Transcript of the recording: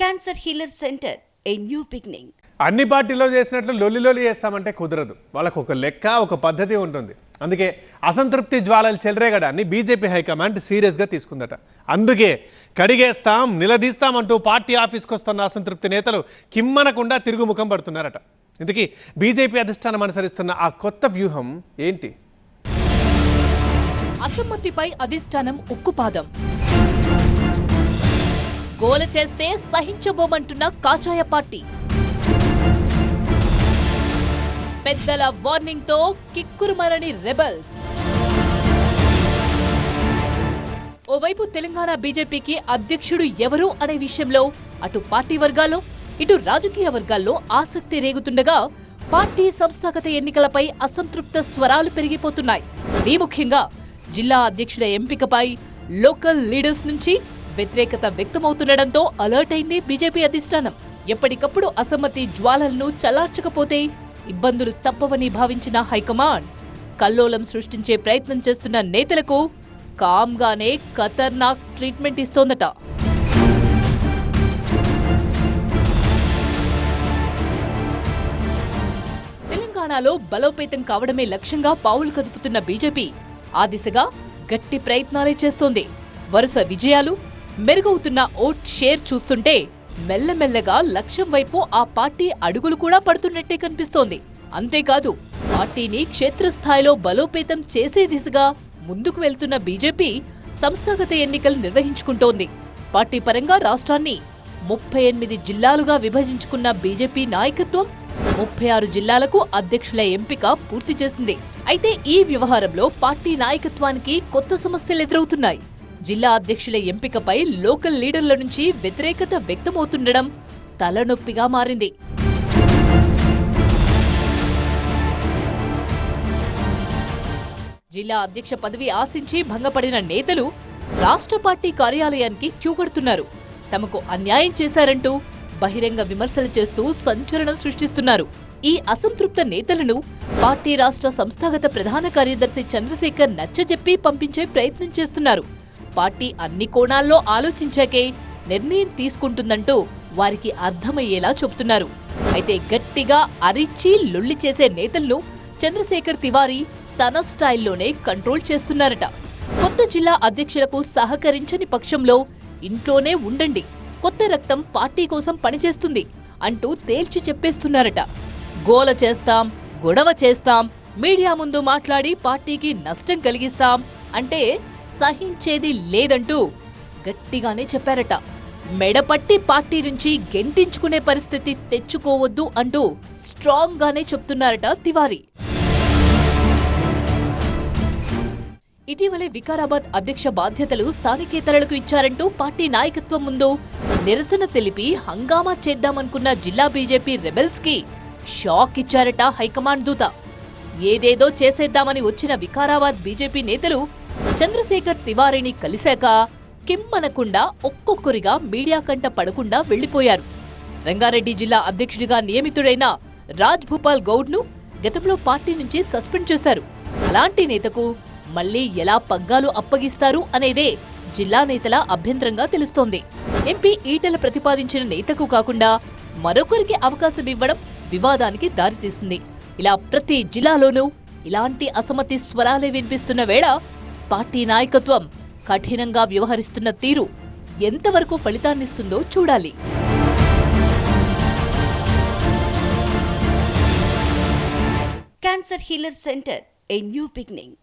Cancer healer center a new beginning అన్ని పార్టీలో చేసినట్లు లొల్లి లొల్లి చేస్తామంటే కుదరదు. వాళ్ళకు ఒక లెక్క ఒక పద్ధతి ఉంటుంది. అందుకే అసంతృప్తి జ్వాలలు చెలరేగడాన్ని బీజేపీ హైకమాండ్ సీరియస్గా తీసుకుందట. అందుకే కడిగేస్తాం నిలదీస్తామంటూ పార్టీ ఆఫీస్కి వస్తున్న అసంతృప్తి నేతలు కిమ్మనకుండా తిరుగుముఖం పడుతున్నారట. ఇందుకీ బీజేపీ అధిష్టానం అనుసరిస్తున్న ఆ కొత్త వ్యూహం ఏంటి? అసమ్మతిపై అధిష్టానం ఉక్కుపాదం. గోల చేస్తే సహించబోమంటున్న కాషాయ పార్టీ. పెద్దల వార్నింగ్తో కిక్కురుమరని రెబల్స్. ఓవైపు తెలంగాణ బీజేపీకి అధ్యక్షుడు ఎవరు అనే విషయంలో అటు పార్టీ వర్గాల్లో ఇటు రాజకీయ వర్గాల్లో ఆసక్తి రేగుతుండగా పార్టీ సంస్థాగత ఎన్నికలపై అసంతృప్త స్వరాలు పెరిగిపోతున్నాయి. మరీ ముఖ్యంగా జిల్లా అధ్యక్షుల ఎంపికపై లోకల్ లీడర్స్ నుంచి వ్యతిరేకత వ్యక్తమవుతుండటంతో అలర్ట్ అయింది బీజేపీ అధిష్టానం. ఎప్పటికప్పుడు అసమ్మతి జ్వాలలను చల్లార్చకపోతే ఇబ్బందులు తప్పవని భావించిన హైకమాండ్. కల్లోలం సృష్టించే ప్రయత్నం చేస్తున్న నేతలకు కామ్గానే ఖతర్నాక్ ట్రీట్మెంట్ ఇస్తోందట. తెలంగాణలో బలోపేతం కావడమే లక్ష్యంగా పావులు కదుపుతున్న బీజేపీ ఆ దిశగా గట్టి ప్రయత్నాలే చేస్తోంది. వరుస విజయాలు మెరుగవుతున్న ఓట్ షేర్ చూస్తుంటే మెల్లమెల్లగా లక్ష్యం వైపు ఆ పార్టీ అడుగులు కూడా పడుతున్నట్టే కనిపిస్తోంది. అంతేకాదు పార్టీని క్షేత్రస్థాయిలో బలోపేతం చేసే దిశగా ముందుకు వెళ్తున్న బీజేపీ సంస్థాగత ఎన్నికలు నిర్వహించుకుంటోంది. పార్టీ పరంగా రాష్ట్రాన్ని ముప్పై ఎనిమిది జిల్లాలుగా విభజించుకున్న బీజేపీ నాయకత్వం ముప్పై ఆరు జిల్లాలకు అధ్యక్షుల ఎంపిక పూర్తి చేసింది. అయితే ఈ వ్యవహారంలో పార్టీ నాయకత్వానికి కొత్త సమస్యలు ఎదురవుతున్నాయి. జిల్లా అధ్యక్షుల ఎంపికపై లోకల్ లీడర్ల నుంచి వ్యతిరేకత వ్యక్తమవుతుండడం తలనొప్పిగా మారింది. జిల్లా అధ్యక్ష పదవి ఆశించి భంగపడిన నేతలు రాష్ట్ర పార్టీ కార్యాలయానికి క్యూ కడుతున్నారు. తమకు అన్యాయం చేశారంటూ బహిరంగ విమర్శలు చేస్తూ సంచలనం సృష్టిస్తున్నారు. ఈ అసంతృప్త నేతలను పార్టీ రాష్ట్ర సంస్థాగత ప్రధాన కార్యదర్శి చంద్రశేఖర్ నచ్చజెప్పి పంపించే ప్రయత్నం చేస్తున్నారు. పార్టీ అన్ని కోణాల్లో ఆలోచించాకే నిర్ణయం తీసుకుంటుందంటూ వారికి అర్థమయ్యేలా చెబుతున్నారు. అయితే గట్టిగా అరిచి లొల్లి చేసే నేతలను చంద్రశేఖర్ తివారీ తన స్టైల్లోనే కంట్రోల్ చేస్తున్నారట. కొత్త జిల్లా అధ్యక్షులకు సహకరించని పక్షంలో ఇంట్లోనే ఉండండి కొత్త రక్తం పార్టీ కోసం పనిచేస్తుంది అంటూ తేల్చి చెప్పేస్తున్నారట. గోల చేస్తాం గొడవ చేస్తాం మీడియా ముందు మాట్లాడి పార్టీకి నష్టం కలిగిస్తాం అంటే సహించేది లేదంటూ గట్టిగానే చెప్పారట. మెడపట్టి పార్టీ నుంచి గెంటించుకునే పరిస్థితి తెచ్చుకోవద్దు అంటూ స్ట్రాంగ్ గానే చెప్తున్నారట తివారీ. ఇటీవలే వికారాబాద్ అధ్యక్ష బాధ్యతలు స్థానికేతరులకు ఇచ్చారంటూ పార్టీ నాయకత్వం ముందు నిరసన తెలిపి హంగామా చేద్దామనుకున్న జిల్లా బీజేపీ రెబెల్స్కి షాక్ ఇచ్చారట హైకమాండ్ దూత. ఏదేదో చేసేద్దామని వచ్చిన వికారాబాద్ బీజేపీ నేతలు చంద్రశేఖర్ తివారీని కలిశాక కిమ్మనకుండా ఒక్కొక్కరిగా మీడియా కంట పడకుండా వెళ్ళిపోయారు రంగారెడ్డి జిల్లా అధ్యక్షుడిగా నియమితుడైన రాజ్ భూపాల్ గౌడ్ను గతంలో పార్టీ నుంచి సస్పెండ్ చేశారు. అలాంటి నేతకు మళ్ళీ ఎలా పగ్గాలు అప్పగిస్తారు అనేదే జిల్లా నేతల అభ్యంతరంగా తెలుస్తోంది. ఎంపీ ఈటల ప్రతిపాదించిన నేతకు కాకుండా మరొకరికి అవకాశం ఇవ్వడం వివాదానికి దారితీస్తుంది ఇలా ప్రతి జిల్లాలోనూ ఇలాంటి అసమ్మతి స్వరాలే వినిపిస్తున్న వేళ పార్టీ నాయకత్వం కఠినంగా వ్యవహరిస్తున్న తీరు ఎంతవరకు ఫలితాన్నిస్తుందో చూడాలి. Cancer healer center a new beginning